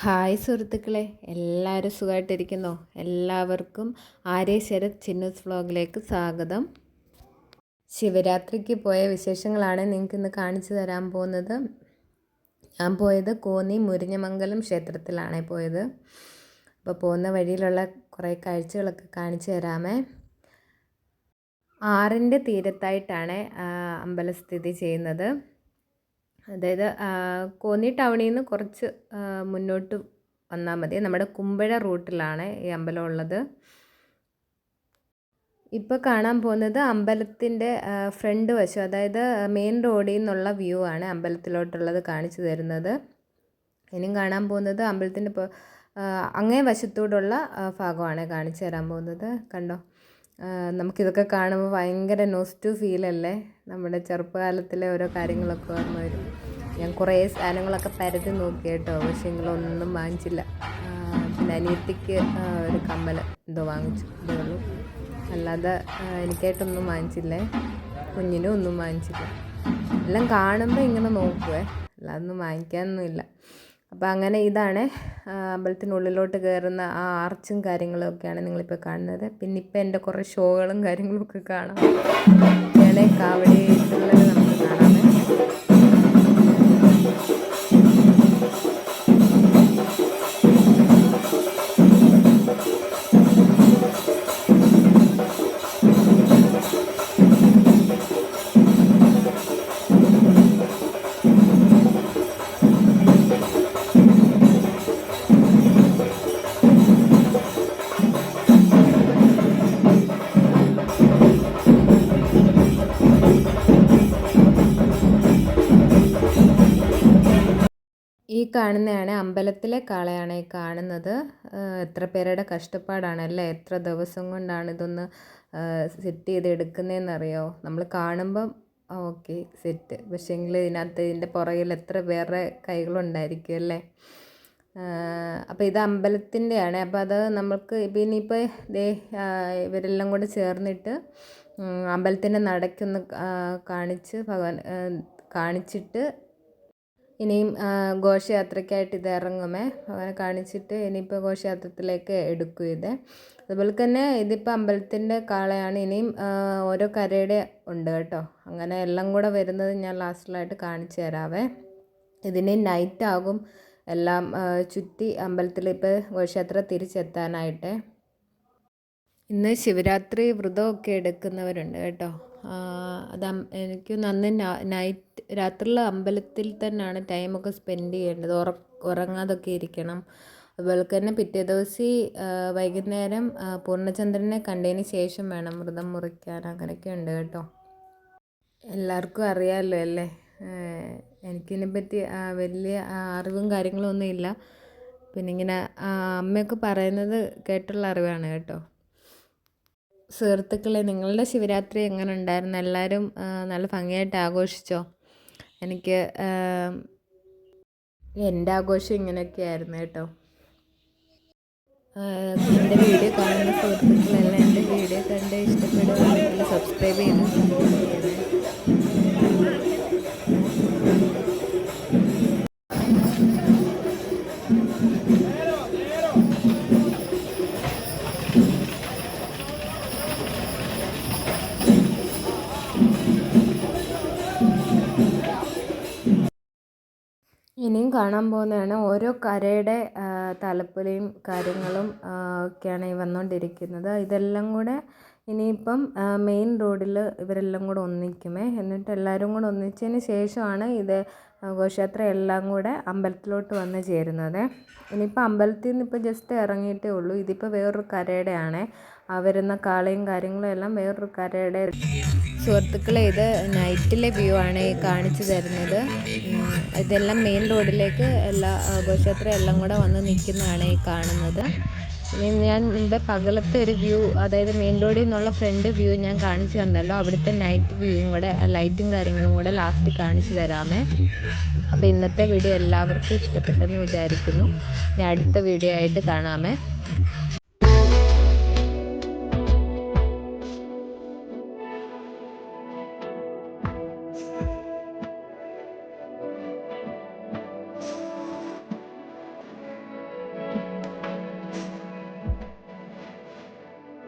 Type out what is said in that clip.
Hi സുഹൃത്തുക്കളെ എല്ലാവരും സുഖമായിട്ടിരിക്കുന്നോ? എല്ലാവർക്കും ആര്യ ശരത് ചിന്നൂസ് വ്ളോഗിലേക്ക് സ്വാഗതം. ശിവരാത്രിക്ക് പോയ വിശേഷങ്ങളാണ് നിങ്ങൾക്ക് ഇന്ന് കാണിച്ചു തരാൻ പോകുന്നത്. ഞാൻ പോയത് കോന്നി മുരിഞ്ഞമംഗലം ക്ഷേത്രത്തിലാണ് പോയത്. അപ്പോൾ പോകുന്ന വഴിയിലുള്ള കുറേ കാഴ്ചകളൊക്കെ കാണിച്ചു തരാമേ. ആറിന്റെ തീരത്തായിട്ടാണ് അമ്പലം സ്ഥിതി ചെയ്യുന്നത്. അതായത് കോന്നി ടൗണിൽ നിന്ന് കുറച്ച് മുന്നോട്ട് വന്നാൽ മതി. നമ്മുടെ കുമ്പഴ റൂട്ടിലാണ് ഈ അമ്പലം ഉള്ളത്. ഇപ്പോൾ കാണാൻ പോകുന്നത് അമ്പലത്തിന്റെ ഫ്രണ്ട് വശം അതായത് മെയിൻ റോഡിൽ നിന്നുള്ള വ്യൂ ആണ് അമ്പലത്തിലോട്ടുള്ളത് കാണിച്ചു തരുന്നത്. ഇനിയും കാണാൻ പോകുന്നത് അമ്പലത്തിന്റെ അങ്ങേ വശത്തോടുള്ള ഭാഗമാണ് കാണിച്ചു തരാൻ പോകുന്നത്. കണ്ടോ? നമുക്കിതൊക്കെ കാണുമ്പോൾ ഭയങ്കര നോസ്റ്റു ഫീലല്ലേ നമ്മുടെ ചെറുപ്പകാലത്തിലെ ഓരോ കാര്യങ്ങളൊക്കെ ഓർമ്മ വരും. ഞാൻ കുറേ സാധനങ്ങളൊക്കെ പരതി നോക്കി കേട്ടോ. പക്ഷെ നിങ്ങളൊന്നും വാങ്ങിച്ചില്ല. പിന്നെ അനിയത്തിക്ക് ഒരു കമ്മൽ എന്തോ വാങ്ങിച്ചു. ഇതേ ഉള്ളൂ. അല്ലാതെ എനിക്കായിട്ടൊന്നും വാങ്ങിച്ചില്ലേ? കുഞ്ഞിനും ഒന്നും വാങ്ങിച്ചില്ല. എല്ലാം കാണുമ്പോൾ ഇങ്ങനെ നോക്കുവേ. അല്ലാതൊന്നും വാങ്ങിക്കാനൊന്നുമില്ല അപ്പോൾ അങ്ങനെ ഇതാണ് അമ്പലത്തിനുള്ളിലോട്ട് കയറുന്ന ആ ആർച്ചും കാര്യങ്ങളൊക്കെയാണ് നിങ്ങളിപ്പോൾ കാണുന്നത്. പിന്നെ ഇപ്പം എന്റെ കുറേ ഷോകളും കാര്യങ്ങളും ഒക്കെ കാണാം ഞാൻ കാവടിയിട്ടുള്ളത് നമുക്ക് കാണാമേ ഈ കാണുന്നതാണ് അമ്പലത്തിലെ കാളയാണ് ഈ കാണുന്നത്. എത്ര പേരുടെ കഷ്ടപ്പാടാണല്ലേ എത്ര ദിവസം കൊണ്ടാണ് ഇതൊന്ന് സെറ്റ് ചെയ്ത് എടുക്കുന്നതെന്നറിയോ നമ്മൾ കാണുമ്പം ഓക്കെ സെറ്റ്. പക്ഷേങ്കിൽ ഇതിനകത്ത് ഇതിന്റെ പുറകിൽ എത്ര പേരുടെ കൈകളുണ്ടായിരിക്കും അല്ലേ? അപ്പോൾ ഇത് അമ്പലത്തിന്റെയാണ് അപ്പോൾ അത് നമുക്ക് പിന്നെ ഇപ്പോൾ ദേ ഇവരെല്ലാം കൂടെ ചേർന്നിട്ട് അമ്പലത്തിന്റെ നടക്കൊന്ന് കാണിച്ച് ഭഗവാൻ കാണിച്ചിട്ട് ഇനിയും ഘോഷയാത്രയ്ക്കായിട്ട് ഇത് ഇറങ്ങുമേ. അങ്ങനെ കാണിച്ചിട്ട് ഇനിയിപ്പോൾ ഘോഷയാത്രത്തിലേക്ക് എടുക്കും ഇത്. അതുപോലെ തന്നെ ഇതിപ്പോൾ അമ്പലത്തിന്റെ കാളയാണ്. ഇനിയും ഓരോ കരയുടെ ഉണ്ട് കേട്ടോ. അങ്ങനെ എല്ലാം കൂടെ വരുന്നത് ഞാൻ ലാസ്റ്റിലായിട്ട് കാണിച്ചു തരാവേ. ഇതിന് നൈറ്റ് ആകും. എല്ലാം ചുറ്റി അമ്പലത്തിൽ ഇപ്പോൾ ഘോഷയാത്ര തിരിച്ചെത്താനായിട്ട്. ഇന്ന് ശിവരാത്രി വ്രതമൊക്കെ എടുക്കുന്നവരുണ്ട് കേട്ടോ. അത് എനിക്ക് അന്ന് നൈറ്റ് രാത്രിയിൽ അമ്പലത്തിൽ തന്നെയാണ് ടൈമൊക്കെ സ്പെൻഡ് ചെയ്യേണ്ടത്. ഉറ ഉറങ്ങാതൊക്കെ ഇരിക്കണം. അതുപോലെ തന്നെ പിറ്റേ ദിവസം വൈകുന്നേരം പൂർണചന്ദ്രനെ കണ്ടതിന് ശേഷം വേണം വ്രതം മുറിക്കാൻ. അങ്ങനെയൊക്കെ ഉണ്ട് കേട്ടോ. എല്ലാവർക്കും അറിയാമല്ലോ അല്ലേ? എനിക്കിതിനെ പറ്റി വലിയ അറിവും കാര്യങ്ങളൊന്നുമില്ല ഇല്ല. പിന്നെ ഇങ്ങനെ അമ്മയൊക്കെ പറയുന്നത് കേട്ടുള്ള അറിവാണ് കേട്ടോ. സുഹൃത്തുക്കളെ നിങ്ങളുടെ ശിവരാത്രി എങ്ങനെ ഉണ്ടായിരുന്നു എല്ലാവരും നല്ല ഭംഗിയായിട്ട് ആഘോഷിച്ചോ? എനിക്ക് എന്റെ ആഘോഷം ഇങ്ങനെയൊക്കെ ആയിരുന്നു കേട്ടോ എന്റെ വീഡിയോ കാണുന്ന സുഹൃത്തുക്കളെല്ലാം എന്റെ വീഡിയോ കണ്ട് ഇഷ്ടപ്പെടുകയാണെങ്കിൽ സബ്സ്ക്രൈബ് ചെയ്ത് ഇനിയും കാണാൻ പോകുന്നതാണ് ഓരോ കരയുടെ തലപ്പൊലിയും കാര്യങ്ങളും ഒക്കെയാണ് ഈ വന്നുകൊണ്ടിരിക്കുന്നത്. ഇതെല്ലാം കൂടെ ഇനിയിപ്പം മെയിൻ റോഡിൽ ഇവരെല്ലാം കൂടെ ഒന്നിക്കുമേ. എന്നിട്ട് എല്ലാവരും കൂടെ ഒന്നിച്ചതിന് ശേഷമാണ് ഇത് ഘോഷയാത്ര എല്ലാം കൂടെ അമ്പലത്തിലോട്ട് വന്ന് ചേരുന്നത്. ഇനിയിപ്പോൾ അമ്പലത്തിൽ നിന്ന് ഇപ്പോൾ ജസ്റ്റ് ഇറങ്ങിയിട്ടേ ഉള്ളൂ. ഇതിപ്പോൾ വേറൊരു കരയുടെ വരുന്ന കാളയും കാര്യങ്ങളും എല്ലാം വേറൊരു കരയുടെ സുഹൃത്തുക്കളെ ഇത് നൈറ്റിലെ വ്യൂ ആണ് കാണിച്ചു തരുന്നത്. ഇതെല്ലാം മെയിൻ റോഡിലേക്ക് എല്ലാ ആഘോഷയാത്രയും എല്ലാം കൂടെ വന്ന് നിൽക്കുന്നതാണ് ഈ കാണുന്നത്. ഞാൻ ഇവിടെ പകലത്തെ ഒരു വ്യൂ അതായത് മെയിൻ റോഡിൽ നിന്നുള്ള ഫ്രണ്ട് വ്യൂ ഞാൻ കാണിച്ചു തന്നല്ലോ. അവിടുത്തെ നൈറ്റ് വ്യൂയും കൂടെ ലൈറ്റും കാര്യങ്ങളും കൂടെ ലാസ്റ്റ് കാണിച്ചു തരാമേ. അപ്പോൾ ഇന്നത്തെ വീഡിയോ എല്ലാവർക്കും ഇഷ്ടപ്പെട്ടെന്ന് വിചാരിക്കുന്നു. ഞാൻ അടുത്ത വീഡിയോ ആയിട്ട് കാണാമേ.